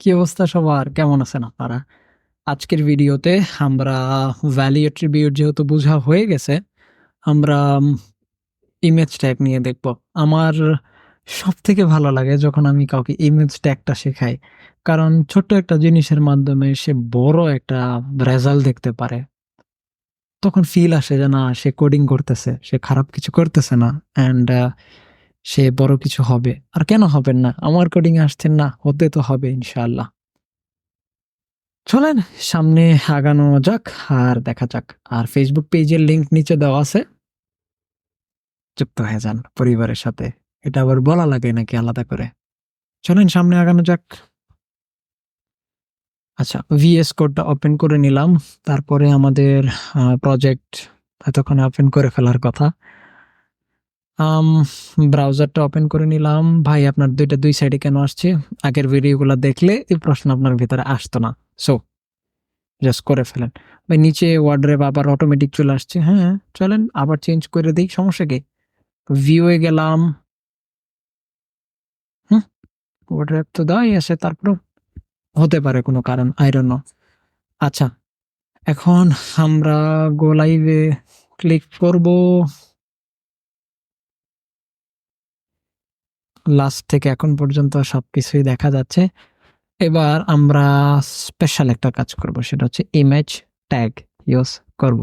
কি অবস্থা সবার? কেমন আছেন আপনারা? আজকের ভিডিওতে আমরা ভ্যালি অ্যাট্রিবিউট যেহেতু বোঝা হয়ে গেছে, আমরা ইমেজ ট্যাগ নিয়ে দেখব। আমার সব থেকে ভালো লাগে যখন আমি কাউকে ইমেজ ট্যাগটা শেখাই। কারণ ছোট্ট একটা জিনিসের মাধ্যমে সে বড় একটা রেজাল্ট দেখতে পারে। তখন ফিল আসে যে না, সে কোডিং করতেছে, সে খারাপ কিছু করতেছে না। অ্যান্ড সে বড় কিছু হবে। আর কেন হবেন না? আমার কোডিং আসছেন না, হতে তো হবে ইনশাআল্লাহ। চলেন, সামনে আগানো যাক, আর দেখা যাক। আর ফেসবুক পেজের লিংক নিচে দেওয়া আছে। যুক্ত হয়ে যান পরিবারের সাথে। এটা আবার বলা লাগে নাকি আলাদা করে? চলেন, সামনে আগানো যাক। আচ্ছা ভিএস কোডটা ওপেন করে নিলাম। তারপরে আমাদের প্রজেক্ট এতক্ষণে ওপেন করে ফেলার কথা। ব্রাউজারটা ওপেন করে নিলাম। ভাই, আপনার দুইটা দুই সাইডে কেন আসছে? আগের ভিডিওগুলো দেখলে এই প্রশ্ন আপনার ভিতরে আসতো না। সো জাস্ট করে ফেলেন। ভাই নিচে ওয়ার্ড্রেপ আবার অটোমেটিক চলে আসছে। হ্যাঁ চলেন, আবার চেঞ্জ করে দিই। সমস্যা কি? ভিউয়ে গেলাম। হুম ওয়ার্ড্রেপ তো দেওয়াই আছে তারপর হতে পারে কোনো কারণ আইরন আচ্ছা এখন আমরা গোলাইভে ক্লিক করব। লাস্ট থেকে এখন পর্যন্ত সবকিছুই দেখা যাচ্ছে। এবার আমরা স্পেশাল একটা কাজ করব, সেটা হচ্ছে ইমেজ ট্যাগ ইউজ করব।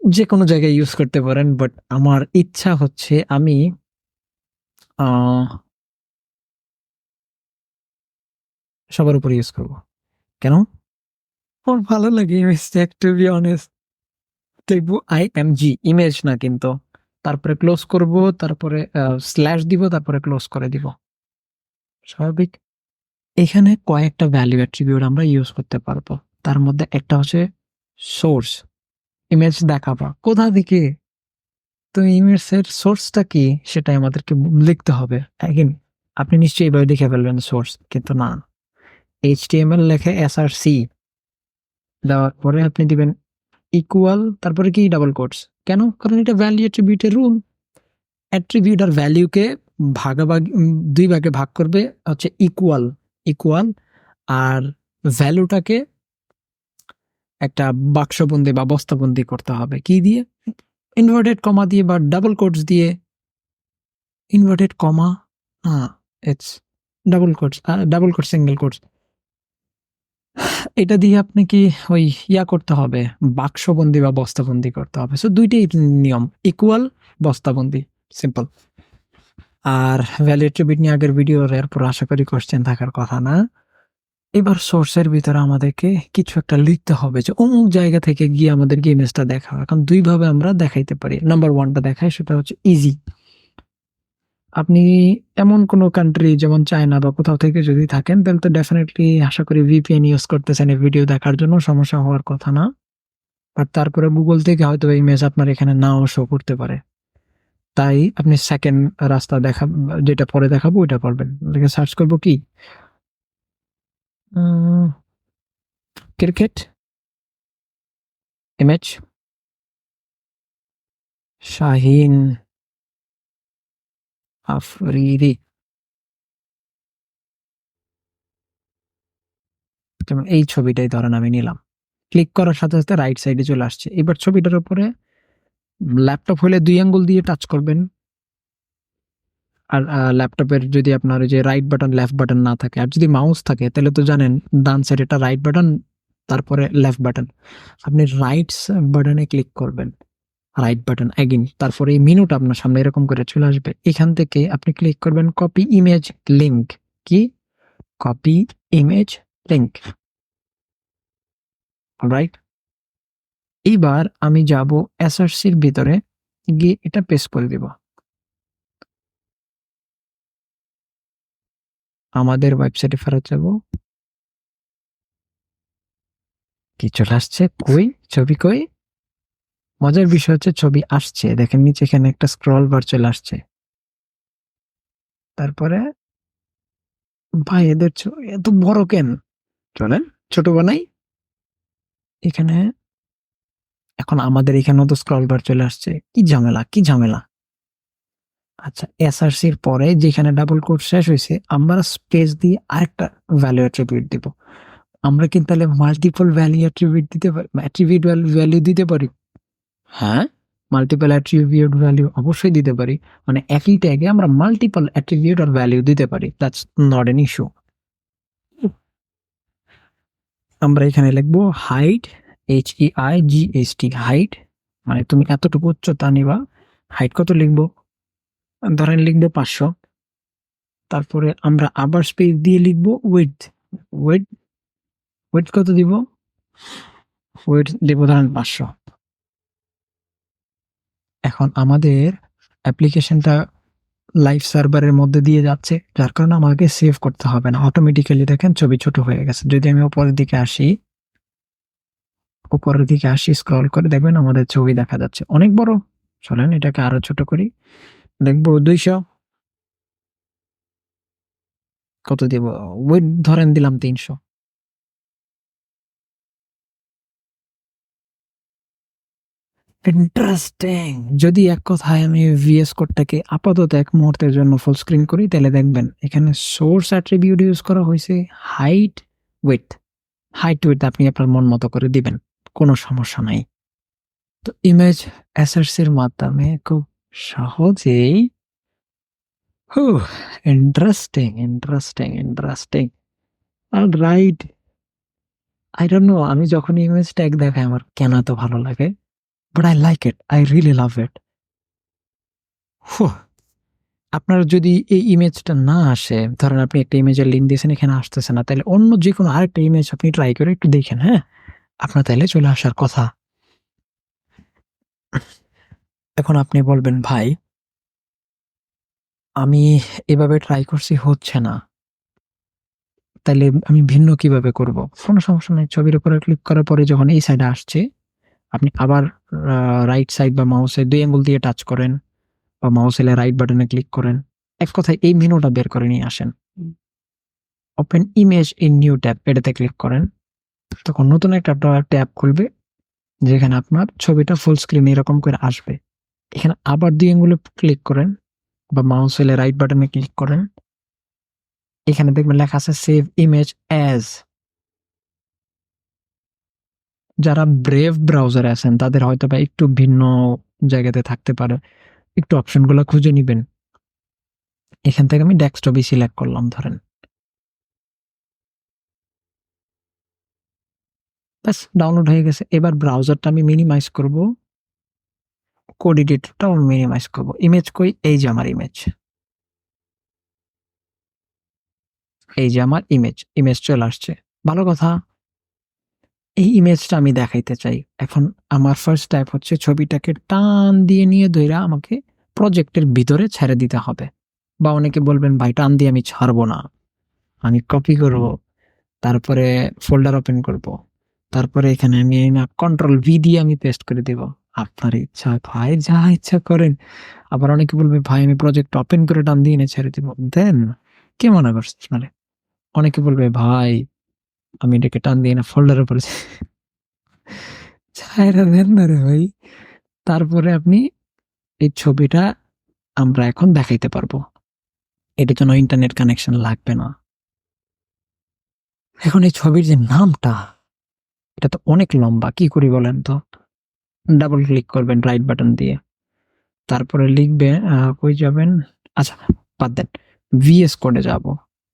যে কোনো জায়গায় ইউজ করতে পারেন বাট আমার ইচ্ছা হচ্ছে আমি সবার উপর ইউজ করব। কেন? আমার ভালো লাগে image tag to be honest দেখব আই এম জি ইমেজ না কিন্তু। তারপরে ক্লোজ করব, তারপরে স্ল্যাশ দিব, তারপরে ক্লোজ করে দিব। স্বাভাবিক? এখানে কয়েকটা ভ্যালু অ্যাট্রিবিউট আমরা ইউজ করতে পারব। তার মধ্যে একটা হচ্ছে সোর্স ইমেজ দেখাবা। কোথা থেকে? তো ইমেজের সোর্সটা কি? সেটাই আমাদেরকে লিখতে হবে। অ্যাগেন আপনি নিশ্চয়ই এভাবে দেখে ফেলবেন সোর্স কিন্তু না। এইচ টি এম এল লেখে এস আর সি দেওয়ার পরে আপনি দিবেন ইকুয়াল তারপরে কি? ডাবল কোটস কেন? কারণ এটা ভ্যালু অ্যাট্রিবিউটের রুল অ্যাট্রিবিউট আর ভ্যালিউকে ভাগাভাগি দুই ভাগে ভাগ করবে, হচ্ছে ইকুয়াল ইকুয়াল আর ভ্যালুটাকে একটা বাক্সবন্দি বা বস্তাবন্দি করতে হবে। কি দিয়ে? ইনভার্টেড কমা দিয়ে বা ডাবল কোটস দিয়ে। ইনভার্টেড কমা হ্যাঁ it's double quotes double quote single quotes এটা দিয়ে আপনি কি ওই ইয়া করতে হবে, বাক্সবন্দি বা বস্তাবন্দি করতে হবে। সো দুইটাই নিয়ম ইকুয়াল বস্তাবন্দি সিম্পল আর ভ্যালিডেট্রিবিট নিয়ে আগের ভিডিও এরপর আশা করি কোশ্চেন থাকার কথা না। এবার সোর্সের ভিতরে আমাদেরকে কিছু একটা লিখতে হবে যে অমুক জায়গা থেকে গিয়ে আমাদেরকে ইমেজটা দেখাও। এখন দুইভাবে আমরা দেখাইতে পারি। নাম্বার ওয়ানটা দেখাই, সেটা হচ্ছে ইজি আপনি এমন কোনো কান্ট্রি যেমন চায়না বা কোথাও থেকে যদি থাকেন, তাহলে তো ডেফিনেটলি আশা করি ভিপিএন ইউজ করতেছেন এই ভিডিও দেখার জন্য, সমস্যা হওয়ার কথা না। বাট তারপরে গুগল থেকে হয়তো ইমেজ আপনার এখানে নাও শো করতে পারে। তাই আপনি সেকেন্ড রাস্তা দেখা, যেটা পরে দেখাবো, ওইটা করবেন লিখে সার্চ করব কি? ক্রিকেট ইমেজ শাহিন আফরিদি যেমন এই ছবিটাই ধরেন আমি নিলাম। ক্লিক করার সাথে সাথে রাইট সাইডে চলে আসছে। এবার ছবিটার উপরে ল্যাপটপ হলে দুই আঙ্গুল দিয়ে টাচ করবেন। আর ল্যাপটপের যদি আপনার ওই যে রাইট বাটন লেফট বাটন না থাকে, আর যদি মাউস থাকে, তাহলে তো জানেন ডান সাইড এটা রাইট বাটন তারপরে লেফট বাটন আপনি রাইট বাটনে ক্লিক করবেন। রাইট বাটন অ্যাগিন তারপরে এই মিনুট আপনার সামনে এরকম করে চলে আসবে। এখান থেকে আপনি ক্লিক করবেন কপি ইমেজ লিঙ্ক কি? কপি ইমেজ লিংক রাইট এবার আমি যাব এসআরসির ভিতরে, গিয়ে এটা পেস্ট করে দিব। আমাদের ওয়েবসাইটে ফেরত যাব। কি চলে আসছে? কই? ছবি কই? মজার বিষয় হচ্ছে ছবি আসছে। দেখেন নিচে এখানে একটা স্ক্রল বার চলে আসছে। তারপরে ভাই এদের এত বড় কেন? চলেন ছোট বানাই এখানে এখন আমাদের এখানেও তো স্ক্রল বার চলে আসছে। কি ঝামেলা কি ঝামেলা? আচ্ছা এসআরসির পরে যেখানে ডাবল কোড শেষ হয়েছে আমরা স্পেস দিয়ে আরেকটা ভ্যালু অ্যাট্রিবিউট দিব। আমরা কিন্তু তাহলে মাল্টিপল ভ্যালু অ্যাট্রিবিউট দিতে পারি অ্যাট্রিবিউট ভ্যালু দিতে পারি? হ্যাঁ? মাল্টিপল অ্যাট্রিবিউট ভ্যালু অবশ্যই দিতে পারি। মানে একই ট্যাগে আমরা মাল্টিপল অ্যাট্রিবিউট আর ভ্যালু দিতে পারি। দ্যাটস নট এন ইস্যু আমরা এখানে লিখব height H E I G H T height মানে তুমি এতটুকু উচ্চতা নিবা। হাইট কত লিখব? ধরেন লিখব পাঁচশো। তারপরে আমরা আবার স্পেস দিয়ে লিখব উইথ ওয়েট ওয়েট কত দিব? ওয়েট দিব ধরেন পাঁচশো। এখন আমাদের অ্যাপ্লিকেশনটা লাইভ সার্ভারের মধ্যে দিয়ে যাচ্ছে, যার কারণে আমাকে সেভ করতে হবে না। অটোমেটিক্যালি দেখেন ছবি ছোট হয়ে গেছে। যদি আমি উপরের দিকে আসি, উপরের দিকে আসি স্ক্রল করে দেখবেন আমাদের ছবি দেখা যাচ্ছে। অনেক বড়। চলেন এটাকে আরও ছোট করি। দেখব দুইশো। কত দিব? ওয়েট ধরেন দিলাম তিনশো। ইন্টারেস্টিং যদি এক কথায় আমি ভিএস কোডটাকে আপাতত এক মুহূর্তের জন্য ফুল স্ক্রিন করি, তাহলে দেখবেন এখানে সোর্স অ্যাট্রিবিউট ইউজ করা হয়েছে হাইট উইথ হাইট উইথ আপনি আপনার মন মতো করে দিবেন, কোনো সমস্যা নাই। তো ইমেজ অ্যাসার্সের মাধ্যমে খুব সহজেই হু ইন্টারেস্টিং ইন্টারেস্টিং ইন্টারেস্টিং আর রাইট আই ডোন্ট নো আমি যখন ইমেজ ট্যাগ দেখাই, আমার কেন এত ভালো লাগে? But I like it I really love it আপনার যদি এই ইমেজটা না আসে, ধরেন আপনি একটা ইমেজের লিঙ্ক দিয়েছেন, এখানে আসতেছে না, তাহলে অন্য যে কোনো আরেকটা ইমেজ আপনি ট্রাই করে একটু দেখেন হ্যাঁ? আপনার তাহলে চলে আসার কথা। এখন আপনি বলবেন, ভাই, আমি এভাবে ট্রাই করছি, হচ্ছে না। তাহলে আমি ভিন্ন কীভাবে করব? কোনো সমস্যা নেই। ছবির উপরে ক্লিক করার পরে যখন এই সাইডে আসছে আপনি আবার রাইট সাইড বা মাউসে দুই আঙ্গুল দিয়ে টাচ করেন বা মাউসের রাইট বাটনে ক্লিক করেন। এক কথায় এই মেনুটা বের করে নিয়ে আসেন। Open image in new tab এটাতে ক্লিক করেন। তখন নতুন একটা ট্যাব খুলবে, যেখানে আপনার ছবিটা ফুল স্ক্রিন এরকম করে আসবে। এখানে আবার দুই আঙ্গুলে ক্লিক করেন বা মাউস হলে রাইট বাটনে ক্লিক করেন। এখানে দেখবেন লেখা আছে সেভ ইমেজ অ্যাজ যারা ব্রেভ ব্রাউজারে আছেন, তাদের হয়তো বা একটু ভিন্ন জায়গাতে থাকতে পারে। একটু অপশনগুলো খুঁজে নিবেন। এখান থেকে আমি ডেস্কটপই সিলেক্ট করলাম, ধরেন। ব্যাস ডাউনলোড হয়ে গেছে। এবার ব্রাউজারটা আমি মিনিমাইজ করব। কোড এডিটরটাও মিনিমাইজ করব। ইমেজ কই? এই যে আমার ইমেজ এই যে আমার ইমেজ ইমেজ চলে আসছে। ভালো কথা। এই ইমেজটা আমি দেখাইতে চাই। এখন আমার ফার্স্ট স্টেপ হচ্ছে ছবিটাকে টান দিয়ে নিয়ে ধইরা আমাকে প্রজেক্টের ভিতরে ছেড়ে দিতে হবে। বা অনেকে বলবেন, ভাই, টান দিয়ে আমি ছাড়বো না। আমি কপি করব, তারপরে ফোল্ডার ওপেন করব, তারপরে এখানে আমি না কন্ট্রোল ভি দিয়ে আমি পেস্ট করে দেব। আপনার ইচ্ছা, ভাই, যা ইচ্ছা করেন। আবার অনেকে বলবে, ভাই, আমি প্রজেক্ট ওপেন করে টান দিয়ে এনে ছেড়ে দিব। দেন কে মনে করছিস মানে অনেকে বলবে, ভাই আমি এটাকে টান দিয়ে না ফোল্ডারে পড়েছি ছায়রা দেন না রে ভাই তারপরে আপনি এই ছবিটা আমরা এখন দেখাইতে পারব এটার জন্য ইন্টারনেট কানেকশন লাগবে না এখন এই ছবির যে নামটা এটা তো অনেক লম্বা কি করি বলেন তো ডাবল ক্লিক করবেন রাইট বাটন দিয়ে তারপরে লিখবে কই যাবেন আচ্ছা বাদ দেন ভিএস কোডে যাব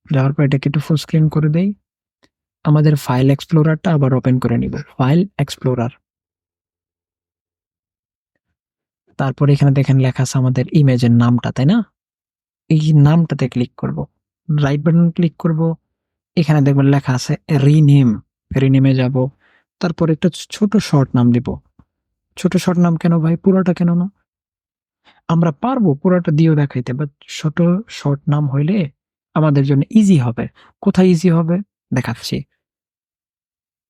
যাওয়ার পর এটাকে একটু ফুল স্ক্রিন করে দেই আমাদের ফাইল এক্সপ্লোরারটা আবার ওপেন করে নিব। ফাইল এক্সপ্লোরার তারপর এখানে দেখেন লেখা আছে আমাদের ইমেজের নামটা, তাই না? এই নামটাতে ক্লিক করব। রাইট বাটন ক্লিক করব। এখানে দেখবেন লেখা আছে রিনেম রিনেমে যাব। তারপর একটা ছোট শর্ট নাম দিব। ছোট শর্ট নাম কেন ভাই? পুরোটা কেন না? আমরা পারব পুরোটা দিয়েও দেখাইতে বাট ছোট শর্ট নাম হইলে আমাদের জন্য ইজি হবে। কোথায় ইজি হবে? দেখাচ্ছি।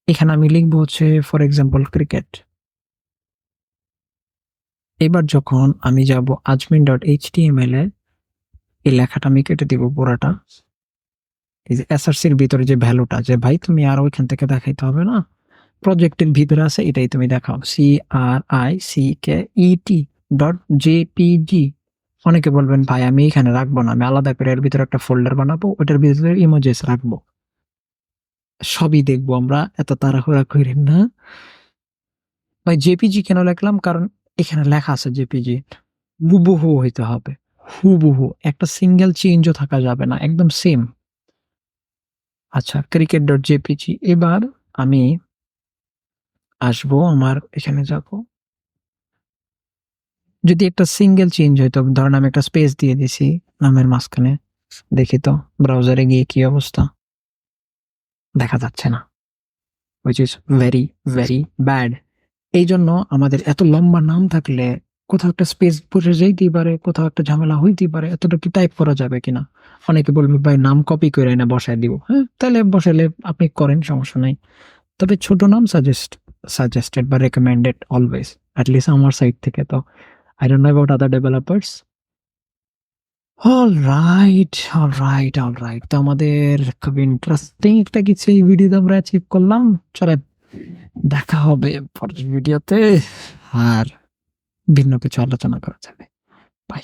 এখানে আমি লিখব হচ্ছে ফর এক্সাম্পল ক্রিকেট এবার যখন আমি যাব আজমিন ডট এইচ এ, এই লেখাটা আমি কেটে দিব পুরাটা। এই যে এসআরসির ভিতরে যে ভ্যালুটা যে ভাই তুমি আর ওইখান থেকে দেখাইতে হবে না। প্রজেক্টের ভিতরে আছে, এটাই তুমি দেখাও। C R I C K E T dot JPG অনেকে বলবেন, ভাই, আমি এখানে রাখব না, আমি আলাদা করে এর ভিতরে একটা ফোল্ডার বানাবো, ওটার ভিতরে ইমোজেস রাখব। সবই দেখব আমরা, এত তাড়াহুড়া করেন না। ভাই, জেপিজি কেন লিখলাম? কারণ এখানে লেখা আছে জেপিজি, হুবহু হইতে হবে, হুবহু, একটা সিঙ্গেল চেঞ্জও থাকা যাবে না, একদম সেম আচ্ছা ক্রিকেট ডট জেপিজি এবার আমি আসব, আমার এখানে যাব। যদি একটা সিঙ্গেল চেঞ্জ হইতো ধরেন আমি একটা স্পেস দিয়ে দিছি, নামের মাঝখানে, দেখি তো ব্রাউজারে গিয়ে কি অবস্থা। দেখা যাচ্ছে না which is very very bad এই জন্য আমাদের এত লম্বা নাম থাকলে কোথাও একটা স্পেস পড়ে যাইতেই পারে, কোথাও একটা ঝামেলা হইতেই পারে এতটা কি টাইপ করা যাবে কিনা? অনেকে বলবে, ভাই, নাম কপি করে না বসায় দিব। হ্যাঁ তাহলে বসালে আপনি করেন, সমস্যা নাই। তবে ছোট নাম সাজেস্ট সাজেস্টেড বা রেকমেন্ডেড অলওয়েজ অ্যাটলিস্ট আমার সাইড থেকে তো। I don't know about other developers all right all right all right তো আমাদের খুব ইন্টারেস্টিং একটা কিছু এই ভিডিওতে আমরা অ্যাচিভ করলাম। চলে দেখা হবে পরের ভিডিওতে আর ভিন্ন কিছু আলোচনা করা যাবে। বাই